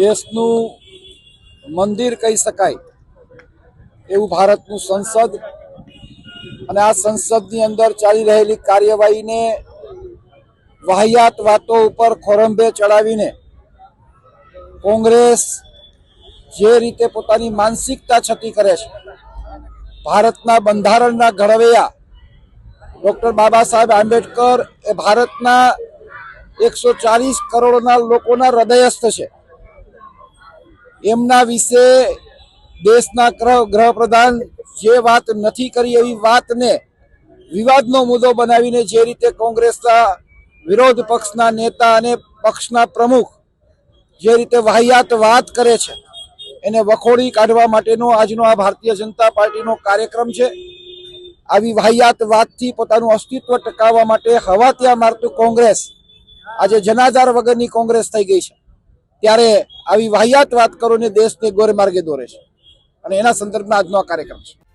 દેશનું મંદિર કહી શકાય એવું ભારતનું સંસદ અને આ સંસદની અંદર ચાલી રહેલી કાર્યવાહીને વાહિયાત વાતો ઉપર ખોરંભે ચડાવીને કોંગ્રેસ જે રીતે પોતાની માનસિકતા છતી કરે છે, ભારતના બંધારણના ઘડવૈયા ડૉક્ટર બાબા સાહેબ આંબેડકર એ ભારતના એકસો ચાલીસ કરોડના લોકોના હૃદયસ્થ છે. એમના વિશે દેશના ગૃહપ્રધાન જે વાત નથી કરી એવી વાતને વિવાદનો મુદ્દો બનાવીને જે રીતે કોંગ્રેસના વિરોધ પક્ષના નેતા અને પક્ષના પ્રમુખ જે રીતે વાહિયાત વાત કરે છે, એને વખોડી કાઢવા માટેનો આજનો આ ભારતીય જનતા પાર્ટીનો કાર્યક્રમ છે. આવી વાહિયાત વાતથી પોતાનું અસ્તિત્વ ટકાવવા માટે હવા ત્યાં મારતું કોંગ્રેસ આજે જનાધાર વગરની કોંગ્રેસ થઈ ગઈ છે. ત્યારે આવી વાહિયાત વાત કરો ને દેશને ગોરમાર્ગે દોરે છે. અને એના સંદર્ભમાં આજનો આ કાર્યક્રમ છે.